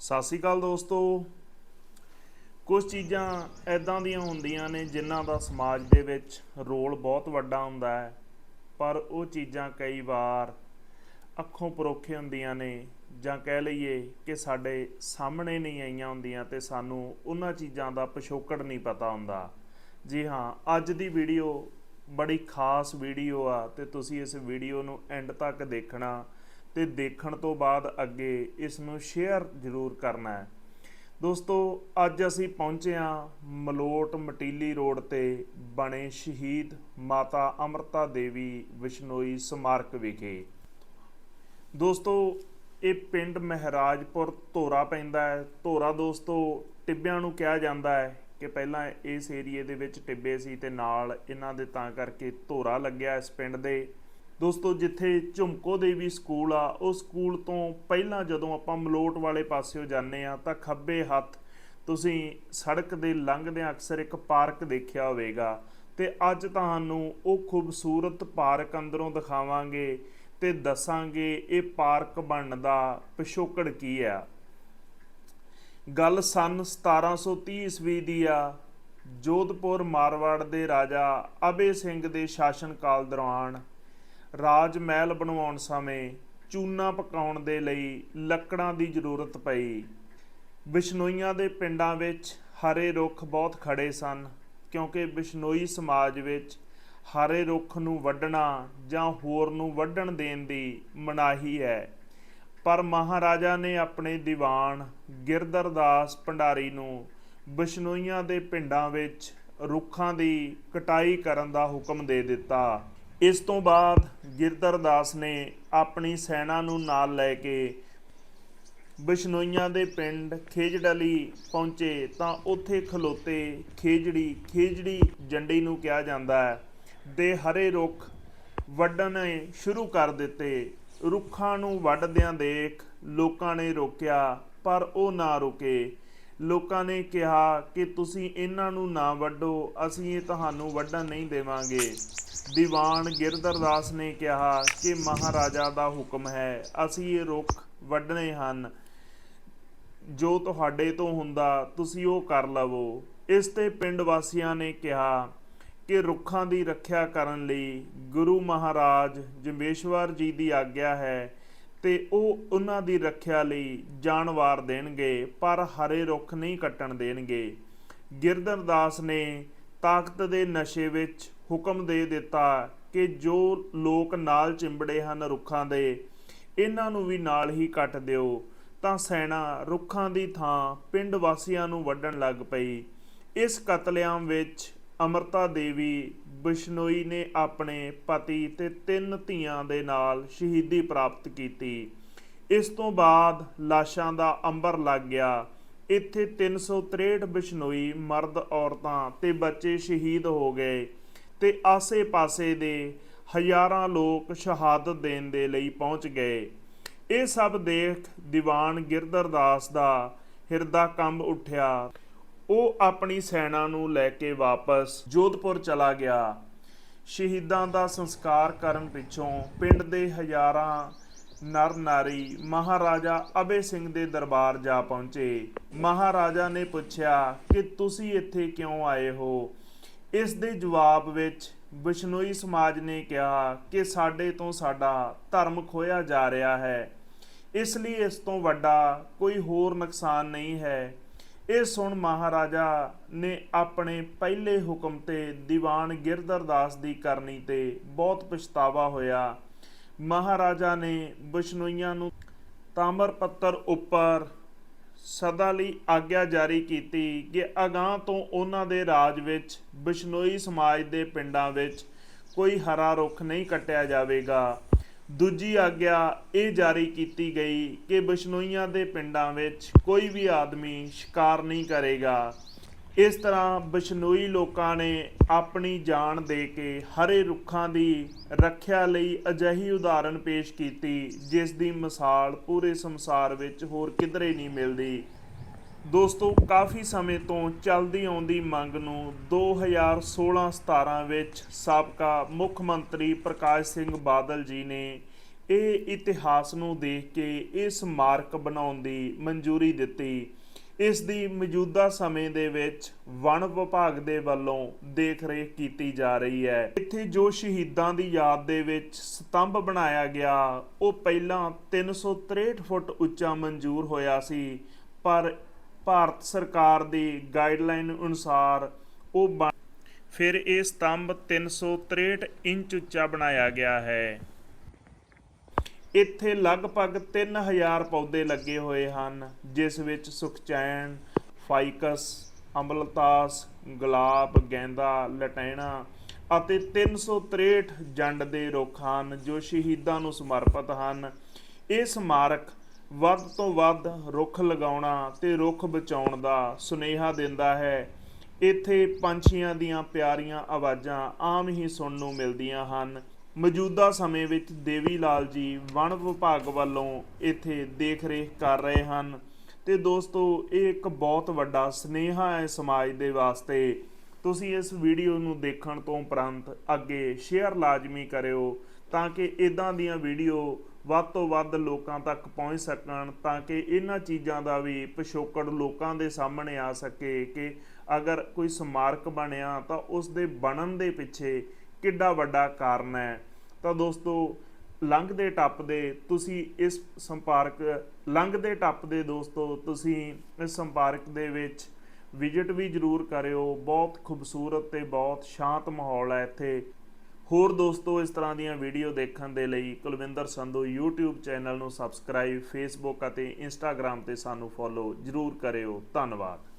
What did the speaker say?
ਸਤਿ ਸ਼੍ਰੀ ਅਕਾਲ ਦੋਸਤੋ। ਕੁਝ ਚੀਜ਼ਾਂ ਐਦਾਂ ਦੀਆਂ ਹੁੰਦੀਆਂ ਨੇ ਜਿਨ੍ਹਾਂ ਦਾ ਸਮਾਜ ਦੇ ਵਿੱਚ ਰੋਲ ਬਹੁਤ ਵੱਡਾ ਹੁੰਦਾ ਹੈ, ਪਰ ਉਹ ਚੀਜ਼ਾਂ ਕਈ ਵਾਰ ਅੱਖੋਂ ਪਰੋਖੇ ਹੁੰਦੀਆਂ ਨੇ ਜਾਂ ਕਹਿ ਲਈਏ ਕਿ ਸਾਡੇ ਸਾਹਮਣੇ ਨਹੀਂ ਆਈਆਂ ਹੁੰਦੀਆਂ ਤੇ ਸਾਨੂੰ ਉਹਨਾਂ ਚੀਜ਼ਾਂ ਦਾ ਪਿਛੋਕੜ ਨਹੀਂ ਪਤਾ ਹੁੰਦਾ। ਜੀ ਹਾਂ, ਅੱਜ ਦੀ ਵੀਡੀਓ ਬੜੀ ਖਾਸ ਵੀਡੀਓ ਆ ਤੇ ਤੁਸੀਂ ਇਸ ਵੀਡੀਓ ਨੂੰ ਐਂਡ ਤੱਕ ਦੇਖਣਾ ਤੇ ਦੇਖਣ ਤੋਂ ਬਾਅਦ ਅੱਗੇ ਇਸ ਨੂੰ ਸ਼ੇਅਰ ਜ਼ਰੂਰ ਕਰਨਾ ਹੈ। ਦੋਸਤੋ, ਅੱਜ ਅਸੀਂ ਪਹੁੰਚੇ ਹਾਂ ਮਲੋਟ ਮਟੀਲੀ ਰੋਡ ਤੇ ਬਣੇ ਸ਼ਹੀਦ ਮਾਤਾ ਅਮਰਤਾ ਦੇਵੀ ਵਿਸ਼ਨੋਈ ਸਮਾਰਕ ਵਿਖੇ। ਦੋਸਤੋ, ਇਹ ਪਿੰਡ ਮਹਿਰਾਜਪੁਰ ਧੋਰਾ ਪੈਂਦਾ ਹੈ। ਧੋਰਾ ਦੋਸਤੋ, ਟਿੱਬਿਆਂ ਨੂੰ ਕਿਹਾ ਜਾਂਦਾ ਹੈ ਕਿ ਪਹਿਲਾਂ ਇਸ ਏਰੀਏ ਦੇ ਵਿੱਚ ਟਿੱਬੇ ਸੀ ਤੇ ਨਾਲ ਇਹਨਾਂ ਦੇ ਤਾਂ ਕਰਕੇ ਧੋਰਾ ਲੱਗਿਆ ਇਸ ਪਿੰਡ ਦੇ। ਦੋਸਤੋ, ਜਿੱਥੇ ਝੁਮਕੋ ਦੇਵੀ ਸਕੂਲ ਆ, ਉਹ ਸਕੂਲ ਤੋਂ ਪਹਿਲਾਂ ਜਦੋਂ ਆਪਾਂ ਮਲੋਟ ਵਾਲੇ ਪਾਸਿਓ ਜਾਂਦੇ ਆ ਤਾਂ ਖੱਬੇ ਹੱਥ ਤੁਸੀਂ ਸੜਕ ਦੇ ਲੰਘਦਿਆਂ ਅਕਸਰ ਇੱਕ ਪਾਰਕ ਦੇਖਿਆ ਹੋਵੇਗਾ। ਤੇ ਅੱਜ ਤੁਹਾਨੂੰ ਉਹ ਖੂਬਸੂਰਤ ਪਾਰਕ ਅੰਦਰੋਂ ਦਿਖਾਵਾਂਗੇ ਤੇ ਦੱਸਾਂਗੇ ਇਹ ਪਾਰਕ ਬਣਨ ਦਾ ਪਿਛੋਕੜ ਕੀ ਆ। ਗੱਲ ਸਨ 1730 ਈਸਵੀ ਦੀ ਆ, ਜੋਧਪੁਰ ਮਾਰਵਾੜ ਦੇ ਰਾਜਾ ਅਬੇ ਸਿੰਘ ਦੇ ਸ਼ਾਸਨ ਕਾਲ ਦੌਰਾਨ। ਰਾਜ ਮਹਿਲ ਬਣਵਾਉਣ ਸਮੇਂ ਚੂਨਾ ਪਕਾਉਣ ਦੇ ਲਈ ਲੱਕੜਾਂ ਦੀ ਜ਼ਰੂਰਤ ਪਈ। ਬਿਸ਼ਨੋਈਆਂ ਦੇ ਪਿੰਡਾਂ ਵਿੱਚ ਹਰੇ ਰੁੱਖ ਬਹੁਤ ਖੜੇ ਸਨ, ਕਿਉਂਕਿ ਬਿਸ਼ਨੋਈ ਸਮਾਜ ਵਿੱਚ ਹਰੇ ਰੁੱਖ ਨੂੰ ਵੱਢਣਾ ਜਾਂ ਹੋਰ ਨੂੰ ਵੱਢਣ ਦੇਣ ਦੀ ਮਨਾਹੀ ਹੈ। ਪਰ ਮਹਾਰਾਜਾ ਨੇ ਆਪਣੇ ਦੀਵਾਨ ਗਿਰਦਰਦਾਸ ਭੰਡਾਰੀ ਨੂੰ ਬਿਸ਼ਨੋਈਆਂ ਦੇ ਪਿੰਡਾਂ ਵਿੱਚ ਰੁੱਖਾਂ ਦੀ ਕਟਾਈ ਕਰਨ ਦਾ ਹੁਕਮ ਦੇ ਦਿੱਤਾ। ਇਸ ਤੋਂ ਬਾਅਦ ਗਿਰਦਰਦਾਸ ਨੇ ਆਪਣੀ ਸੈਨਾ ਨੂੰ ਨਾਲ ਲੈ ਕੇ ਬਿਸ਼ਨੋਈਆਂ ਦੇ ਪਿੰਡ ਖੇਜੜਲੀ ਪਹੁੰਚੇ ਤਾਂ ਉੱਥੇ ਖਲੋਤੇ ਖੇਜੜੀ ਖੇਜੜੀ ਜੰਡੀ ਨੂੰ ਕਿਹਾ ਜਾਂਦਾ ਹੈ। ਦੇ ਹਰੇ ਰੁੱਖ ਵੱਢਣੇ ਸ਼ੁਰੂ ਕਰ ਦਿੱਤੇ। ਰੁੱਖਾਂ ਨੂੰ ਵੱਢਦਿਆਂ ਦੇਖ ਲੋਕਾਂ ਨੇ ਰੋਕਿਆ, ਪਰ ਉਹ ਨਾ ਰੁਕੇ। ਲੋਕਾਂ ਨੇ ਕਿਹਾ ਕਿ ਤੁਸੀਂ ਇਹਨਾਂ ਨੂੰ ਨਾ ਵੱਢੋ, ਅਸੀਂ ਇਹ ਤੁਹਾਨੂੰ ਵੱਢਣ ਨਹੀਂ ਦੇਵਾਂਗੇ। ਦੀਵਾਨ ਗਿਰਦਰਦਾਸ ਨੇ ਕਿਹਾ ਕਿ ਮਹਾਰਾਜਾ ਦਾ ਹੁਕਮ ਹੈ, ਅਸੀਂ ਇਹ ਰੁੱਖ ਵੱਢਣੇ ਹਨ। ਜੋ ਤੁਹਾਡੇ ਤੋਂ ਹੁੰਦਾ, ਤੁਸੀਂ ਉਹ ਕਰ ਲਵੋ। ਇਸ ਤੇ ਪਿੰਡ ਵਾਸੀਆਂ ਨੇ ਕਿਹਾ ਕਿ ਰੁੱਖਾਂ ਦੀ ਰੱਖਿਆ ਕਰਨ ਲਈ ਗੁਰੂ ਮਹਾਰਾਜ ਜੰਬੇਸ਼ਵਰ ਜੀ ਦੀ ਆਗਿਆ ਹੈ। ਤੇ ਉਹ ਉਹਨਾਂ ਦੀ ਰੱਖਿਆ ਲਈ ਜਾਨਵਾਰ ਦੇਣਗੇ, ਪਰ ਹਰੇ ਰੁੱਖ ਨਹੀਂ ਕੱਟਣ ਦੇਣਗੇ। ਗਿਰਧਰ ਦਾਸ ਨੇ ਤਾਕਤ ਦੇ ਨਸ਼ੇ ਵਿੱਚ ਹੁਕਮ ਦੇ ਦਿੱਤਾ ਕਿ ਜੋ ਲੋਕ ਨਾਲ ਚਿੰਬੜੇ ਹਨ ਰੁੱਖਾਂ ਦੇ, ਇਹਨਾਂ ਨੂੰ ਵੀ ਨਾਲ ਹੀ ਕੱਟ ਦਿਓ। ਤਾਂ ਸੈਨਾ ਰੁੱਖਾਂ ਦੀ ਥਾਂ ਪਿੰਡ ਵਾਸੀਆਂ ਨੂੰ ਵੱਢਣ ਲੱਗ ਪਈ। ਇਸ ਕਤਲੇਆਮ ਵਿੱਚ ਅਮਰਤਾ ਦੇਵੀ ਬਿਸ਼ਨੋਈ ਨੇ ਆਪਣੇ ਪਤੀ ਤੇ ਤਿੰਨ ਧੀਆਂ ਦੇ ਨਾਲ ਸ਼ਹੀਦੀ ਪ੍ਰਾਪਤ ਕੀਤੀ। ਇਸ ਤੋਂ ਬਾਅਦ ਲਾਸ਼ਾਂ ਦਾ ਅੰਬਰ ਲੱਗ ਗਿਆ। ਇੱਥੇ 363 ਬਿਸ਼ਨੋਈ ਮਰਦ ਔਰਤਾਂ ਤੇ ਬੱਚੇ ਸ਼ਹੀਦ ਹੋ ਗਏ ਤੇ ਆਸੇ-ਪਾਸੇ ਦੇ ਹਜ਼ਾਰਾਂ ਲੋਕ ਸ਼ਹਾਦਤ ਦੇਣ ਦੇ ਲਈ ਪਹੁੰਚ ਗਏ। ਇਹ ਸਭ ਦੇਖ ਦੀਵਾਨ ਗਿਰਦਰਦਾਸ ਦਾ ਹਿਰਦਾ ਕੰਬ ਉੱਠਿਆ। ਉਹ ਆਪਣੀ ਸੈਨਾ ਨੂੰ ਲੈ ਕੇ ਵਾਪਸ ਜੋਧਪੁਰ ਚਲਾ ਗਿਆ। ਸ਼ਹੀਦਾਂ ਦਾ ਸੰਸਕਾਰ ਕਰਨ ਪਿੱਛੋਂ ਪਿੰਡ ਦੇ ਹਜ਼ਾਰਾਂ ਨਰ ਨਾਰੀ ਮਹਾਰਾਜਾ ਅਬੇ ਸਿੰਘ ਦੇ ਦਰਬਾਰ ਜਾ ਪਹੁੰਚੇ। ਮਹਾਰਾਜਾ ਨੇ ਪੁੱਛਿਆ ਕਿ ਤੁਸੀਂ ਇੱਥੇ ਕਿਉਂ ਆਏ ਹੋ? ਇਸ ਦੇ ਜਵਾਬ ਵਿੱਚ ਬਿਸ਼ਨੋਈ ਸਮਾਜ ਨੇ ਕਿਹਾ ਕਿ ਸਾਡੇ ਤੋਂ ਸਾਡਾ ਧਰਮ ਖੋਇਆ ਜਾ ਰਿਹਾ ਹੈ। ਇਸ ਲਈ ਇਸ ਤੋਂ ਵੱਡਾ ਕੋਈ ਹੋਰ ਨੁਕਸਾਨ ਨਹੀਂ ਹੈ। ਇਹ ਸੁਣ ਮਹਾਰਾਜਾ ਨੇ ਆਪਣੇ ਪਹਿਲੇ ਹੁਕਮ ਤੇ ਦੀਵਾਨ ਗਿਰਦਰਦਾਸ ਦੀ ਕਰਨੀ ਤੇ ਬਹੁਤ ਪਛਤਾਵਾ ਹੋਇਆ। ਮਹਾਰਾਜਾ ਨੇ ਬਿਸ਼ਨੋਈਆਂ ਨੂੰ ਤਾਮਰ ਪੱਤਰ ਉੱਪਰ ਸਦਾ ਲਈ ਆਗਿਆ ਜਾਰੀ ਕੀਤੀ ਕਿ ਅਗਾਹ ਤੋਂ ਉਹਨਾਂ ਦੇ ਰਾਜ ਵਿੱਚ, ਬਿਸ਼ਨੋਈ ਸਮਾਜ ਦੇ ਪਿੰਡਾਂ ਵਿੱਚ ਕੋਈ ਹਰਾ ਰੁੱਖ ਨਹੀਂ ਕੱਟਿਆ ਜਾਵੇਗਾ। ਦੂਜੀ ਆਗਿਆ ਇਹ ਜਾਰੀ ਕੀਤੀ ਗਈ ਕਿ ਬਿਸ਼ਨੋਈਆਂ ਦੇ ਪਿੰਡਾਂ ਵਿੱਚ ਕੋਈ ਵੀ ਆਦਮੀ ਸ਼ਿਕਾਰ ਨਹੀਂ ਕਰੇਗਾ। ਇਸ ਤਰ੍ਹਾਂ ਬਿਸ਼ਨੋਈ ਲੋਕਾਂ ਨੇ ਆਪਣੀ ਜਾਨ ਦੇ ਕੇ ਹਰੇ ਰੁੱਖਾਂ ਦੀ ਰੱਖਿਆ ਲਈ ਅਜਿਹੀ ਉਦਾਹਰਨ ਪੇਸ਼ ਕੀਤੀ, ਜਿਸ ਦੀ ਮਿਸਾਲ ਪੂਰੇ ਸੰਸਾਰ ਵਿੱਚ ਹੋਰ ਕਿਧਰੇ ਨਹੀਂ ਮਿਲਦੀ। ਦੋਸਤੋ, ਕਾਫੀ ਸਮੇਂ ਤੋਂ ਚੱਲਦੀ ਆਉਂਦੀ ਮੰਗ ਨੂੰ 2016-17 ਵਿੱਚ ਸਾਬਕਾ ਮੁੱਖ ਮੰਤਰੀ ਪ੍ਰਕਾਸ਼ ਸਿੰਘ ਬਾਦਲ ਜੀ ਨੇ ਇਹ ਇਤਿਹਾਸ ਨੂੰ ਦੇਖ ਕੇ ਇਸ ਮਾਰਕ ਬਣਾਉਣ ਦੀ ਮਨਜ਼ੂਰੀ ਦਿੱਤੀ। ਇਸ ਦੀ ਮੌਜੂਦਾ ਸਮੇਂ ਦੇ ਵਿੱਚ ਵਣ ਵਿਭਾਗ ਦੇ ਵੱਲੋਂ ਦੇਖ ਰੇਖ ਕੀਤੀ ਜਾ ਰਹੀ ਹੈ। ਇੱਥੇ ਜੋ ਸ਼ਹੀਦਾਂ ਦੀ ਯਾਦ ਦੇ ਵਿੱਚ ਸਤੰਭ ਬਣਾਇਆ ਗਿਆ, ਉਹ ਪਹਿਲਾਂ 363 ਫੁੱਟ ਉੱਚਾ ਮਨਜ਼ੂਰ ਹੋਇਆ ਸੀ, ਪਰ ਭਾਰਤ ਸਰਕਾਰ ਦੀ ਗਾਈਡਲਾਈਨ ਅਨੁਸਾਰ ਉਹ ਬਣ- ਫਿਰ ਇਹ ਸਤੰਭ 363 ਇੰਚ ਉੱਚਾ ਬਣਾਇਆ ਗਿਆ ਹੈ। ਇੱਥੇ ਲਗਭਗ 3000 ਪੌਦੇ ਲੱਗੇ ਹੋਏ ਹਨ, ਜਿਸ ਵਿੱਚ ਸੁਖਚੈਨ ਫਾਈਕਸ ਅਮਲਤਾਸ ਗੁਲਾਬ, ਗੈਂਦਾ, ਲਟੈਣਾ ਅਤੇ 363 ਜੰਡ ਦੇ ਰੁੱਖ ਹਨ ਜੋ ਸ਼ਹੀਦਾਂ ਨੂੰ ਸਮਰਪਿਤ ਹਨ। ਇਹ ਸਮਾਰਕ ਵੱਧ ਤੋਂ ਵੱਧ ਰੁੱਖ ਲਗਾਉਣਾ ਤੇ ਰੁੱਖ ਬਚਾਉਣ ਦਾ ਸੁਨੇਹਾ ਦਿੰਦਾ ਹੈ। ਇੱਥੇ ਪੰਛੀਆਂ ਦੀਆਂ ਪਿਆਰੀਆਂ ਆਵਾਜ਼ਾਂ ਆਮ ਹੀ ਸੁਣਨ ਨੂੰ ਮਿਲਦੀਆਂ ਹਨ। ਮੌਜੂਦਾ ਸਮੇਂ ਵਿੱਚ ਦੇਵੀ ਲਾਲ ਜੀ ਵਣ ਵਿਭਾਗ ਵੱਲੋਂ ਇੱਥੇ ਦੇਖ ਰੇਖ ਕਰ ਰਹੇ ਹਨ ਤੇ ਦੋਸਤੋ, ਇਹ ਇੱਕ ਬਹੁਤ ਵੱਡਾ ਸਨੇਹਾ ਹੈ ਸਮਾਜ ਦੇ ਵਾਸਤੇ। ਤੁਸੀਂ ਇਸ ਵੀਡੀਓ ਨੂੰ ਦੇਖਣ ਤੋਂ ਉਪਰੰਤ ਅੱਗੇ ਸ਼ੇਅਰ ਲਾਜ਼ਮੀ ਕਰਿਓ ਤਾਂ ਕਿ ਇਦਾਂ ਦੀਆਂ ਵੀਡੀਓ ਵੱਧ ਤੋਂ ਵੱਧ ਲੋਕਾਂ ਤੱਕ ਪਹੁੰਚ ਸਕਣ ਤਾਂ ਕਿ ਇਹਨਾਂ ਚੀਜ਼ਾਂ ਦਾ ਵੀ ਪਿਛੋਕੜ ਲੋਕਾਂ ਦੇ ਸਾਹਮਣੇ ਆ ਸਕੇ ਕਿ ਅਗਰ ਕੋਈ ਸਮਾਰਕ ਬਣਿਆ ਤਾਂ ਉਸ ਦੇ ਬਣਨ ਦੇ ਪਿੱਛੇ ਕਿੱਡਾ ਵੱਡਾ ਕਾਰਨ ਹੈ। ਤਾਂ ਦੋਸਤੋ ਲੰਘਦੇ ਟੱਪਦੇ ਤੁਸੀਂ ਇਸ ਸੰਪਰਕ ਲੰਘਦੇ ਟੱਪਦੇ ਦੋਸਤੋ, ਤੁਸੀਂ ਇਸ ਸੰਪਰਕ ਦੇ ਵਿੱਚ ਵਿਜ਼ਿਟ ਵੀ ਜ਼ਰੂਰ ਕਰਿਓ। ਬਹੁਤ ਖੂਬਸੂਰਤ ਤੇ ਬਹੁਤ ਸ਼ਾਂਤ ਮਾਹੌਲ ਹੈ ਇੱਥੇ। ਹੋਰ ਦੋਸਤੋ, ਇਸ ਤਰ੍ਹਾਂ ਦੀਆਂ ਵੀਡੀਓ ਦੇਖਣ ਦੇ ਲਈ ਕੁਲਵਿੰਦਰ ਸੰਧੂ YouTube ਚੈਨਲ ਨੂੰ ਸਬਸਕ੍ਰਾਈਬ Facebook ਅਤੇ Instagram ਤੇ ਸਾਨੂੰ ਫੋਲੋ ਜ਼ਰੂਰ ਕਰਿਓ। ਧੰਨਵਾਦ।